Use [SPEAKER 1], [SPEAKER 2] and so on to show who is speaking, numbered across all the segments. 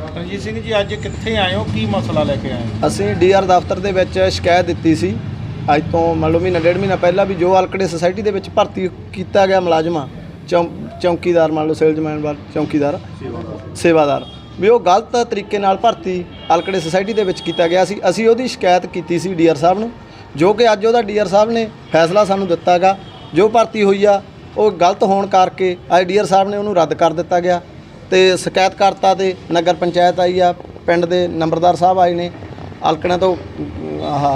[SPEAKER 1] ਰਣਜੀਤ ਸਿੰਘ ਜੀ, ਅੱਜ ਕਿੱਥੇ ਆਏ ਹੋ? ਕੀ ਮਸਲਾ ਲੈ ਕੇ ਆਏ ਹੋ?
[SPEAKER 2] ਅਸੀਂ ਡੀਆਰ ਦਫ਼ਤਰ ਦੇ ਵਿੱਚ ਸ਼ਿਕਾਇਤ ਦਿੱਤੀ ਸੀ। ਅੱਜ ਤੋਂ ਮੰਨ ਲਓ ਮਹੀਨਾ, ਡੇਢ ਮਹੀਨਾ ਪਹਿਲਾਂ ਵੀ ਜੋ ਅਲਕੜੇ ਸੁਸਾਇਟੀ ਦੇ ਵਿੱਚ ਭਰਤੀ ਕੀਤਾ ਗਿਆ ਮੁਲਾਜ਼ਮਾਂ, ਚੌਂ, ਚੌਂਕੀਦਾਰ ਮੰਨ ਲਓ, ਸੇਲਜ਼ਮੈਨ ਵਾਲ ਚੌਕੀਦਾਰ, ਸੇਵਾਦਾਰ, ਵੀ ਉਹ ਗਲਤ ਤਰੀਕੇ ਨਾਲ ਭਰਤੀ ਅਲਕੜੇ ਸੁਸਾਇਟੀ ਦੇ ਵਿੱਚ ਕੀਤਾ ਗਿਆ ਸੀ। ਅਸੀਂ ਉਹਦੀ ਸ਼ਿਕਾਇਤ ਕੀਤੀ ਸੀ ਡੀਆਰ ਸਾਹਿਬ ਨੂੰ, ਜੋ ਕਿ ਅੱਜ ਉਹਦਾ ਡੀਆਰ ਸਾਹਿਬ ਨੇ ਫੈਸਲਾ ਸਾਨੂੰ ਦਿੱਤਾਗਾ ਜੋ ਭਰਤੀ ਹੋਈ ਆ, ਉਹ ਗਲਤ ਹੋਣ ਕਰਕੇ ਅੱਜ ਡੀਆਰ ਸਾਹਿਬ ਨੇ ਉਹਨੂੰ ਰੱਦ ਕਰ ਦਿੱਤਾ ਗਿਆ। ਤੇ ਸ਼ਿਕਾਇਤਕਰਤਾ ਤੇ ਨਗਰ ਪੰਚਾਇਤ ਆਈ ਆ ਪਿੰਡ ਦੇ ਨੰਬਰਦਾਰ ਸਾਹਿਬ ਆਏ ਨੇ ਅਲਕਣਾ ਤੋਂ ਆਹ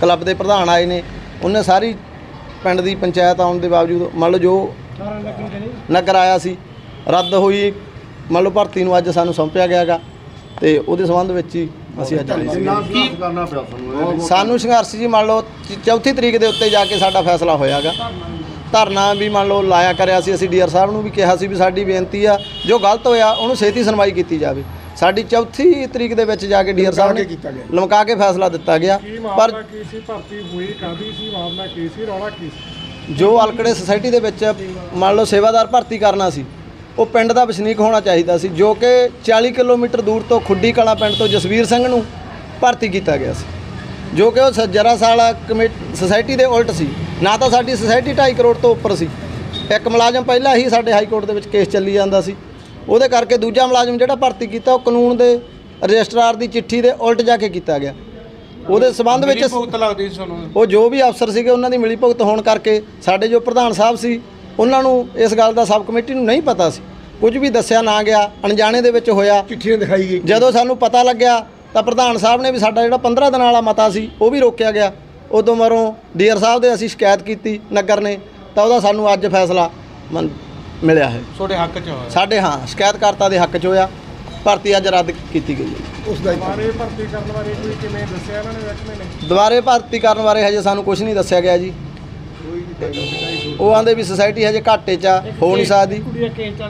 [SPEAKER 2] ਕਲੱਬ ਦੇ ਪ੍ਰਧਾਨ ਆਏ ਨੇ ਉਹਨੇ ਸਾਰੀ ਪਿੰਡ ਦੀ ਪੰਚਾਇਤ ਆਉਣ ਦੇ ਬਾਵਜੂਦ ਮੰਨ ਲਓ ਜੋ ਨਗਰ ਆਇਆ ਸੀ ਰੱਦ ਹੋਈ ਮੰਨ ਲਓ ਭਰਤੀ ਨੂੰ ਅੱਜ ਸਾਨੂੰ ਸੌਂਪਿਆ ਗਿਆਗਾ ਤੇ ਉਹਦੇ ਸੰਬੰਧ ਵਿੱਚ ਹੀ ਅਸੀਂ ਅੱਜ ਆਏ ਸੀ।
[SPEAKER 3] ਸਾਨੂੰ
[SPEAKER 2] ਸੰਘਰਸ਼ ਜੀ ਮੰਨ ਲਓ ਚੌਥੀ ਤਰੀਕ ਦੇ ਉੱਤੇ ਜਾ ਕੇ ਸਾਡਾ ਫੈਸਲਾ ਹੋਇਆਗਾ ਧਰਨਾ ਵੀ ਮੰਨ ਲਓ ਲਾਇਆ ਕਰਿਆ ਸੀ ਅਸੀਂ ਡੀਆਰ ਸਾਹਿਬ ਨੂੰ ਵੀ ਕਿਹਾ ਸੀ ਵੀ ਸਾਡੀ ਬੇਨਤੀ ਆ ਜੋ ਗਲਤ ਹੋਇਆ ਉਹਨੂੰ ਛੇਤੀ ਸੁਣਵਾਈ ਕੀਤੀ ਜਾਵੇ। ਸਾਡੀ ਚੌਥੀ ਤਰੀਕ ਦੇ ਵਿੱਚ ਜਾ ਕੇ ਡੀਆਰ ਸਾਹਿਬ ਨੇ ਲਮਕਾ ਕੇ ਫੈਸਲਾ ਦਿੱਤਾ ਗਿਆ। ਪਰ
[SPEAKER 4] ਕੀ ਸੀ? ਭਰਤੀ ਹੋਈ ਕਾਦੀ ਸੀ? ਮਾਮਲਾ ਕੀ ਸੀ? ਰੌਲਾ ਕੀ ਸੀ?
[SPEAKER 2] ਜੋ ਅਲਕੜੇ ਸੁਸਾਇਟੀ ਦੇ ਵਿੱਚ ਮੰਨ ਲਓ ਸੇਵਾਦਾਰ ਭਰਤੀ ਕਰਨਾ ਸੀ ਉਹ ਪਿੰਡ ਦਾ ਵਸਨੀਕ ਹੋਣਾ ਚਾਹੀਦਾ ਸੀ ਜੋ ਕਿ 40 ਕਿਲੋਮੀਟਰ ਦੂਰ ਤੋਂ ਖੁੱਡੀ ਕਲਾਂ ਪਿੰਡ ਤੋਂ ਜਸਵੀਰ ਸਿੰਘ ਨੂੰ ਭਰਤੀ ਕੀਤਾ ਗਿਆ ਸੀ। ਜੋ ਕਿ ਉਹ ਸ- ਜਰਾ ਸਾਲਾ ਕਮੇਟੀ ਸੁਸਾਇਟੀ ਦੇ ਉਲਟ ਸੀ। ਨਾ ਤਾਂ ਸਾਡੀ ਸੁਸਾਇਟੀ 2.5 ਕਰੋੜ ਤੋਂ ਉੱਪਰ ਸੀ। ਇੱਕ ਮੁਲਾਜ਼ਮ ਪਹਿਲਾਂ ਹੀ ਸਾਡੇ ਹਾਈ ਕੋਰਟ ਦੇ ਵਿੱਚ ਕੇਸ ਚੱਲੀ ਜਾਂਦਾ ਸੀ। ਉਹਦੇ ਕਰਕੇ ਦੂਜਾ ਮੁਲਾਜ਼ਮ ਜਿਹੜਾ ਭਰਤੀ ਕੀਤਾ ਉਹ ਕਾਨੂੰਨ ਦੇ ਰਜਿਸਟਰਾਰ ਦੀ ਚਿੱਠੀ ਦੇ ਉਲਟ ਜਾ ਕੇ ਕੀਤਾ ਗਿਆ। ਉਹਦੇ ਸਬੰਧ ਵਿੱਚ
[SPEAKER 1] ਭੁਗਤ ਲੱਗਦੀ ਸੀ ਤੁਹਾਨੂੰ?
[SPEAKER 2] ਉਹ ਜੋ ਵੀ ਅਫਸਰ ਸੀਗੇ ਉਹਨਾਂ ਦੀ ਮਿਲੀ ਭੁਗਤ ਹੋਣ ਕਰਕੇ ਸਾਡੇ ਜੋ ਪ੍ਰਧਾਨ ਸਾਹਿਬ ਸੀ ਉਹਨਾਂ ਨੂੰ ਇਸ ਗੱਲ ਦਾ ਸਬ ਕਮੇਟੀ ਨੂੰ ਨਹੀਂ ਪਤਾ ਸੀ। ਕੁਝ ਵੀ ਦੱਸਿਆ ਨਾ ਗਿਆ ਅਣਜਾਣੇ ਦੇ ਵਿੱਚ ਹੋਇਆ।
[SPEAKER 3] ਚਿੱਠੀਆਂ ਦਿਖਾਈ ਗਈ।
[SPEAKER 2] ਜਦੋਂ ਸਾਨੂੰ ਪਤਾ ਲੱਗਿਆ ਤਾਂ ਪ੍ਰਧਾਨ ਸਾਹਿਬ ਨੇ ਵੀ ਸਾਡਾ ਜਿਹੜਾ 15 ਦਿਨਾਂ ਵਾਲਾ ਮਤਾ ਸੀ ਉਹ ਵੀ ਰੋਕਿਆ ਗਿਆ। ਉਦੋਂ ਮਰੋਂ ਡੀਆਰ ਸਾਹਿਬ ਦੇ ਅਸੀਂ ਸ਼ਿਕਾਇਤ ਕੀਤੀ ਨਗਰ ਨੇ ਤਾਂ ਉਹਦਾ ਸਾਨੂੰ ਅੱਜ ਫੈਸਲਾ ਮਨ- ਮਿਲਿਆ ਹੈ।
[SPEAKER 1] ਤੁਹਾਡੇ ਹੱਕ 'ਚ ਹੋਇਆ?
[SPEAKER 2] ਸਾਡੇ ਹਾਂ ਸ਼ਿਕਾਇਤਕਰਤਾ ਦੇ ਹੱਕ 'ਚ ਹੋਇਆ ਭਰਤੀ ਅੱਜ ਰੱਦ ਕੀਤੀ ਗਈ ਹੈ।
[SPEAKER 3] ਉਸ ਦਾ
[SPEAKER 4] ਬਾਰੇ ਭਰਤੀ ਕਰਨ ਬਾਰੇ ਕੋਈ ਕਿਵੇਂ ਦੱਸਿਆ ਇਹਨਾਂ ਨੇ ਵੈਕਮੇ ਨੇ?
[SPEAKER 2] ਦੁਬਾਰੇ ਭਰਤੀ ਕਰਨ ਬਾਰੇ ਹਜੇ ਸਾਨੂੰ ਕੁਝ ਨਹੀਂ ਦੱਸਿਆ ਗਿਆ ਜੀ। ਉਹ ਆਂਦੇ ਵੀ ਸੁਸਾਇਟੀ ਹਜੇ ਘਾਟੇ 'ਚ ਆ ਹੋ ਨਹੀਂ ਸਕਦੀ।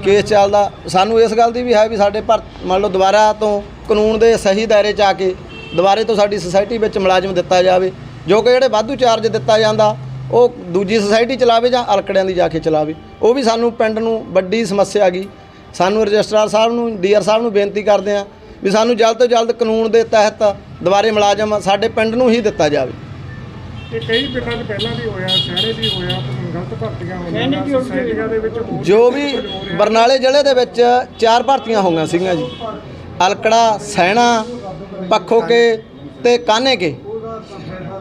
[SPEAKER 2] ਕੇਸ ਚੱਲਦਾ ਸਾਨੂੰ ਇਸ ਗੱਲ ਦੀ ਵੀ ਹੈ ਵੀ ਸਾਡੇ ਭਰ ਮੰਨ ਲਓ ਦੁਬਾਰਾ ਤੋਂ ਕਾਨੂੰਨ ਦੇ ਸਹੀ ਦਾਇਰੇ 'ਚ ਆ ਕੇ ਦੁਬਾਰੇ ਤੋਂ ਸਾਡੀ ਸੁਸਾਇਟੀ ਵਿੱਚ ਮੁਲਾਜ਼ਮ ਦਿੱਤਾ ਜਾਵੇ। ਜੋ ਕਿ ਜਿਹੜੇ ਵਾਧੂ ਚਾਰਜ ਦਿੱਤਾ ਜਾਂਦਾ ਉਹ ਦੂਜੀ ਸੁਸਾਇਟੀ ਚਲਾਵੇ ਜਾਂ ਅਲਕੜਿਆਂ ਦੀ ਜਾ ਕੇ ਚਲਾਵੇ। ਉਹ ਵੀ ਸਾਨੂੰ ਪਿੰਡ ਨੂੰ ਵੱਡੀ ਸਮੱਸਿਆ ਹੈਗੀ ਸਾਨੂੰ ਰਜਿਸਟਰਾਰ ਸਾਹਿਬ ਨੂੰ ਡੀਆਰ ਸਾਹਿਬ ਨੂੰ ਬੇਨਤੀ ਕਰਦੇ ਆ ਵੀ ਸਾਨੂੰ ਜਲਦ ਤੋਂ ਜਲਦ ਕਾਨੂੰਨ ਦੇ ਤਹਿਤ ਦੁਬਾਰੇ ਮੁਲਾਜ਼ਮ ਸਾਡੇ ਪਿੰਡ ਨੂੰ ਹੀ ਦਿੱਤਾ ਜਾਵੇ।
[SPEAKER 4] ਇਹ ਕਈ ਪਿੰਡਾਂ 'ਚ ਪਹਿਲਾਂ ਵੀ ਹੋਇਆ ਸ਼ਹਿਰੇ ਵੀ ਹੋਇਆ ਗਲਤ ਭਰਤੀਆਂ ਹੋਈਆਂ ਸੁਸਾਇਟੀਆਂ ਦੇ ਵਿੱਚ ਹੋਰ
[SPEAKER 2] ਜੋ ਵੀ ਬਰਨਾਲੇ ਜ਼ਿਲ੍ਹੇ ਦੇ ਵਿੱਚ ਚਾਰ ਭਰਤੀਆਂ ਹੋਈਆਂ ਸੀਗੀਆਂ ਜੀ। ਅਲਕੜਾ ਸੈਣਾ ਪੱਖੋਕੇ ਤੇ ਕਾਨੇਕੇ।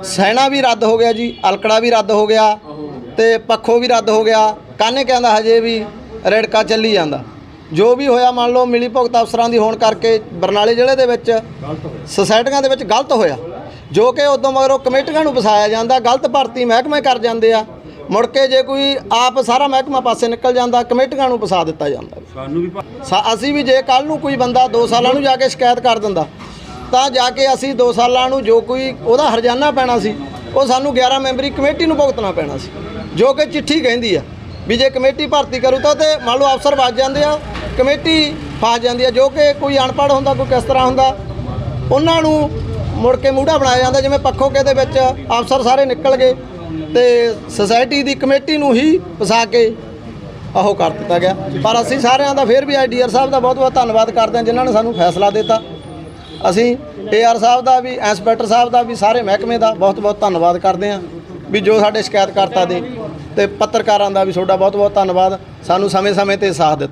[SPEAKER 2] ਸੈਣਾ ਵੀ ਰੱਦ ਹੋ ਗਿਆ ਜੀ ਅਲਕੜਾ ਵੀ ਰੱਦ ਹੋ ਗਿਆ ਤੇ ਪੱਖੋ ਵੀ ਰੱਦ ਹੋ ਗਿਆ। ਕਾਨੇਕਿਆਂ ਦਾ ਹਜੇ ਵੀ ਰੇੜਕਾ ਚੱਲੀ ਜਾਂਦਾ। ਜੋ ਵੀ ਹੋਇਆ ਮੰਨ ਲਓ ਮਿਲੀ ਭੁਗਤ ਅਫਸਰਾਂ ਦੀ ਹੋਣ ਕਰਕੇ ਬਰਨਾਲੇ ਜ਼ਿਲ੍ਹੇ ਦੇ ਵਿੱਚ ਸੁਸਾਇਟੀਆਂ ਦੇ ਵਿੱਚ ਗਲਤ ਹੋਇਆ। ਜੋ ਕਿ ਉਦੋਂ ਮਗਰੋਂ ਕਮੇਟੀਆਂ ਨੂੰ ਵਸਾਇਆ ਜਾਂਦਾ ਗਲਤ ਭਰਤੀ ਮਹਿਕਮੇ ਕਰ ਜਾਂਦੇ ਆ। ਮੁੜ ਕੇ ਜੇ ਕੋਈ ਆਪ ਸਾਰਾ ਮਹਿਕਮਾ ਪਾਸੇ ਨਿਕਲ ਜਾਂਦਾ ਕਮੇਟੀਆਂ ਨੂੰ ਵਸਾ ਦਿੱਤਾ ਜਾਂਦਾ। ਸਾਨੂੰ ਵੀ ਅਸੀਂ ਵੀ ਜੇ ਕੱਲ ਨੂੰ ਕੋਈ ਬੰਦਾ 2 ਸਾਲਾਂ ਨੂੰ ਜਾ ਕੇ ਸ਼ਿਕਾਇਤ ਕਰ ਦਿੰਦਾ ਤਾਂ ਜਾ ਕੇ ਅਸੀਂ 2 ਸਾਲਾਂ ਨੂੰ ਜੋ ਕੋਈ ਉਹਦਾ ਹਰਜਾਨਾ ਪੈਣਾ ਸੀ, ਉਹ ਸਾਨੂੰ 11 ਮੈਂਬਰੀ ਕਮੇਟੀ ਨੂੰ ਭੁਗਤਣਾ ਪੈਣਾ ਸੀ, ਜੋ ਕਿ ਚਿੱਠੀ ਕਹਿੰਦੀ ਆ ਵੀ ਜੇ ਕਮੇਟੀ ਭਰਤੀ ਕਰੂ ਤਾਂ ਤੇ ਮੰਨ ਲਓ ਅਫਸਰ ਵੱਜ ਜਾਂਦੇ ਆ, ਕਮੇਟੀ ਫਸ ਜਾਂਦੀ ਆ, ਜੋ ਕਿ ਕੋਈ ਅਨਪੜ੍ਹ ਹੁੰਦਾ, ਕੋਈ ਕਿਸ ਤਰ੍ਹਾਂ ਹੁੰਦਾ, ਉਹਨਾਂ ਨੂੰ ਮੁੜ ਕੇ ਮੂਢਾ ਬਣਾਇਆ ਜਾਂਦਾ, ਜਿਵੇਂ ਪੱਖੋਕੇ ਦੇ ਵਿੱਚ ਅਫਸਰ ਸਾਰੇ ਨਿਕਲ ਗਏ ਤੇ ਸੁਸਾਇਟੀ ਦੀ ਕਮੇਟੀ ਨੂੰ ਹੀ ਫਸਾ ਕੇ ਆਹੋ ਕਰ ਦਿੱਤਾ ਗਿਆ। ਪਰ ਅਸੀਂ ਸਾਰਿਆਂ ਦਾ ਫਿਰ ਵੀ ਆਈਡੀਆਰ ਸਾਹਿਬ ਦਾ ਬਹੁਤ ਬਹੁਤ ਧੰਨਵਾਦ ਕਰਦੇ ਹਾਂ, ਜਿਨ੍ਹਾਂ ਨੇ ਸਾਨੂੰ ਫੈਸਲਾ ਦਿੱਤਾ। ਅਸੀਂ ਏਆਰ ਸਾਹਿਬ ਦਾ ਵੀ, ਇੰਸਪੈਕਟਰ ਸਾਹਿਬ ਦਾ ਵੀ, ਸਾਰੇ ਮਹਿਕਮੇ ਦਾ ਬਹੁਤ ਬਹੁਤ ਧੰਨਵਾਦ ਕਰਦੇ ਹਾਂ ਵੀ ਜੋ ਸਾਡੇ ਸ਼ਿਕਾਇਤਕਰਤਾ ਦੇ ਤੇ ਪੱਤਰਕਾਰਾਂ ਦਾ ਵੀ ਤੁਹਾਡਾ ਬਹੁਤ ਬਹੁਤ ਧੰਨਵਾਦ। ਸਾਨੂੰ ਸਮੇਂ-ਸਮੇਂ ਤੇ ਸਾਥ ਦਿੱਤਾ।